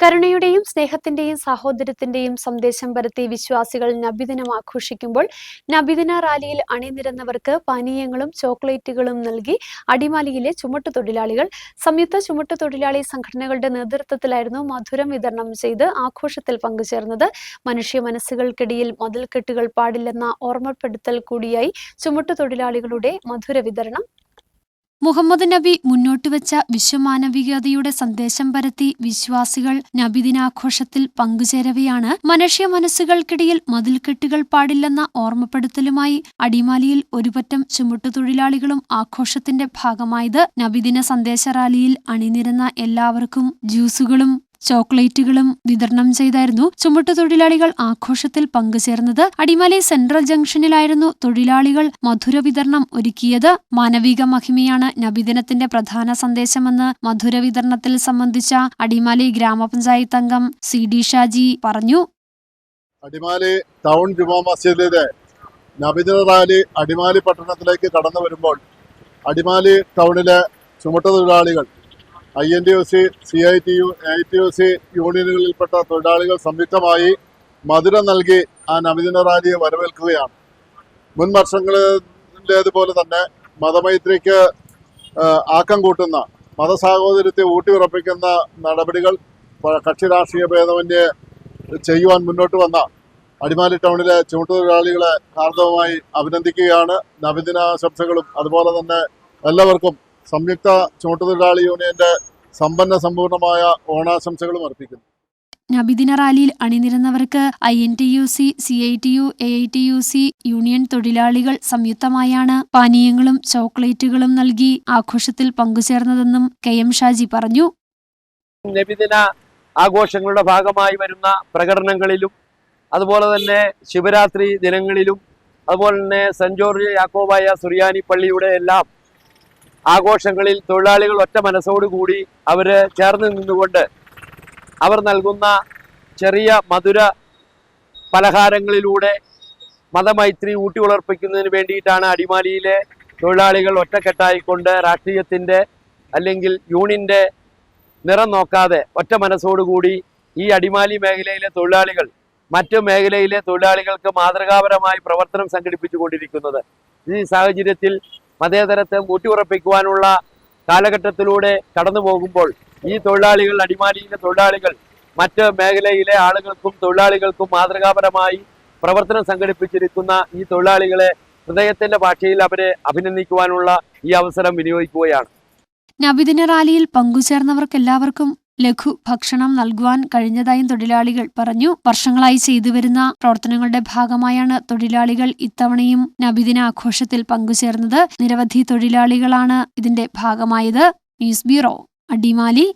കരുണയുടെയും സ്നേഹത്തിന്റെയും സഹോദരത്തിന്റെയും സന്ദേശം പരത്തി വിശ്വാസികൾ നബിദിനം ആഘോഷിക്കുമ്പോൾ നബിദിന റാലിയിൽ അണിനിരന്നവർക്ക് പാനീയങ്ങളും ചോക്ലേറ്റുകളും നൽകി അടിമാലിയിലെ ചുമട്ടു തൊഴിലാളികൾ സംയുക്ത ചുമട്ടു തൊഴിലാളി സംഘടനകളുടെ നേതൃത്വത്തിലായിരുന്നു മധുരം വിതരണം ചെയ്ത് ആഘോഷത്തിൽ പങ്കുചേർന്നത്. മനുഷ്യ മനസ്സുകൾക്കിടയിൽ മതിൽക്കെട്ടുകൾ പാടില്ലെന്ന ഓർമ്മപ്പെടുത്തൽ കൂടിയായി ചുമട്ടു തൊഴിലാളികളുടെ മധുര വിതരണം മുഹമ്മദ് നബി മുന്നോട്ടുവച്ച വിശ്വമാനവികതയുടെ സന്ദേശം പരത്തി വിശ്വാസികൾ നബിദിനാഘോഷത്തിൽ പങ്കുചേരവെയാണ്. മനുഷ്യ മനസ്സുകൾക്കിടയിൽ മതിൽക്കെട്ടുകൾ പാടില്ലെന്ന ഓർമ്മപ്പെടുത്തലുമായി അടിമാലിയിൽ ഒരുപറ്റം ചുമട്ടുതൊഴിലാളികളും ആഘോഷത്തിന്റെ ഭാഗമായത്. നബിദിന സന്ദേശ റാലിയിൽ അണിനിരന്ന എല്ലാവർക്കും ജ്യൂസുകളും ചോക്ലേറ്റുകളും വിതരണം ചെയ്തായിരുന്നു. ചുമട്ടുതൊഴിലാളികൾ ആഘോഷത്തിൽ പങ്കുചേർന്നത് അടിമാലി സെൻട്രൽ ജംഗ്ഷനിലായിരുന്നു തൊഴിലാളികൾ മധുര വിതരണം ഒരുക്കിയത്. മാനവിക മഹിമയാണ് നബിദിനത്തിന്റെ പ്രധാന സന്ദേശമെന്ന് മധുര വിതരണത്തിൽ സംബന്ധിച്ച അടിമാലി ഗ്രാമപഞ്ചായത്ത് അംഗം സി ഡി ഷാജി പറഞ്ഞു. അടിമാലി ടൗൺ ജുമാ മസ്ജിദിലെ നബിദിന റാലി അടിമാലി പട്ടണത്തിലേക്ക് കടന്നു വരുമ്പോൾ അടിമാലി ടൗണിലെ ചുമട്ടുതൊഴിലാളികൾ I N T O C C I T U I T O C യൂണിയനുകളിൽപ്പെട്ട തൊഴിലാളികൾ സംയുക്തമായി മധുരം നൽകി ആ നബിദിന റാലിയെ വരവേൽക്കുകയാണ്. മുൻ വർഷങ്ങളിലേതുപോലെ തന്നെ മതമൈത്രിക്ക് ആക്കം കൂട്ടുന്ന മതസാഹോദര്യത്തെ ഊട്ടിയുറപ്പിക്കുന്ന നടപടികൾ കക്ഷി രാഷ്ട്രീയ ഭേദമന്യേ ചെയ്യുവാൻ മുന്നോട്ട് വന്ന അടിമാലി ടൗണിലെ ചുമട്ടുതൊഴിലാളികളെ ഹാർദവമായി അഭിനന്ദിക്കുകയാണ്. നവദിനാശംസകളും അതുപോലെ തന്നെ എല്ലാവർക്കും സംയുക്ത ചുമട്ടുതൊഴിലാളി യൂണിയന്റെ സമ്പന്ന സമ്പൂർണമായ ഓണാശംസകളും അർപ്പിക്കുന്നു. നബിദിന റാലിയിൽ അണിനിരന്നവർക്ക് I N T U C C I T U A I T U C union തൊഴിലാളികൾ സംയുക്തമായാണ് പാനീയങ്ങളും ചോക്ലേറ്റുകളും നൽകി ആഘോഷത്തിൽ പങ്കുചേർന്നതെന്നും കെ എം ഷാജി പറഞ്ഞു. നബിദിന ആഘോഷങ്ങളുടെ ഭാഗമായി വരുന്ന പ്രകടനങ്ങളിലും അതുപോലെ തന്നെ ശിവരാത്രി ദിനങ്ങളിലും അതുപോലെ തന്നെ സെന്റ് ജോർജ് യാക്കോബായ സുറിയാനി പള്ളിയുടെ എല്ലാം ആഘോഷങ്ങളിൽ തൊഴിലാളികൾ ഒറ്റ മനസ്സോടുകൂടി അവർ ചേർന്ന് നിന്നുകൊണ്ട് അവർ നൽകുന്ന ചെറിയ മധുര പലഹാരങ്ങളിലൂടെ മതമൈത്രി ഊട്ടി ഉളർപ്പിക്കുന്നതിന് വേണ്ടിയിട്ടാണ് അടിമാലിയിലെ തൊഴിലാളികൾ ഒറ്റക്കെട്ടായിക്കൊണ്ട് രാഷ്ട്രീയത്തിന്റെ അല്ലെങ്കിൽ യൂണിയന്റെ നിറം നോക്കാതെ ഒറ്റ മനസ്സോടുകൂടി ഈ അടിമാലി മേഖലയിലെ തൊഴിലാളികൾ മറ്റു മേഖലയിലെ തൊഴിലാളികൾക്ക് മാതൃകാപരമായി പ്രവർത്തനം സംഘടിപ്പിച്ചുകൊണ്ടിരിക്കുന്നത്. ഈ സാഹചര്യത്തിൽ മതേതരത്തെ ഊട്ടിയുറപ്പിക്കുവാനുള്ള കാലഘട്ടത്തിലൂടെ കടന്നു പോകുമ്പോൾ ഈ തൊഴിലാളികൾ അടിമാലിയിലെ തൊഴിലാളികൾ മറ്റ് മേഖലയിലെ ആളുകൾക്കും തൊഴിലാളികൾക്കും മാതൃകാപരമായി പ്രവർത്തനം സംഘടിപ്പിച്ചിരിക്കുന്ന ഈ തൊഴിലാളികളെ ഹൃദയത്തിന്റെ ഭാഷയിൽ അവരെ അഭിനന്ദിക്കുവാനുള്ള ഈ അവസരം വിനിയോഗിക്കുകയാണ്. നബിദിന റാലിയിൽ പങ്കുചേർന്നവർക്കെല്ലാവർക്കും ലഘു ഭക്ഷണം നൽകുവാൻ കഴിഞ്ഞതായും തൊഴിലാളികൾ പറഞ്ഞു. വർഷങ്ങളായി ചെയ്തുവരുന്ന പ്രവർത്തനങ്ങളുടെ ഭാഗമായാണ് തൊഴിലാളികൾ ഇത്തവണയും നബിദിന ആഘോഷത്തിൽ പങ്കുചേർന്നത്. നിരവധി തൊഴിലാളികളാണ് ഇതിന്റെ ഭാഗമായത്. News bureau Adimali.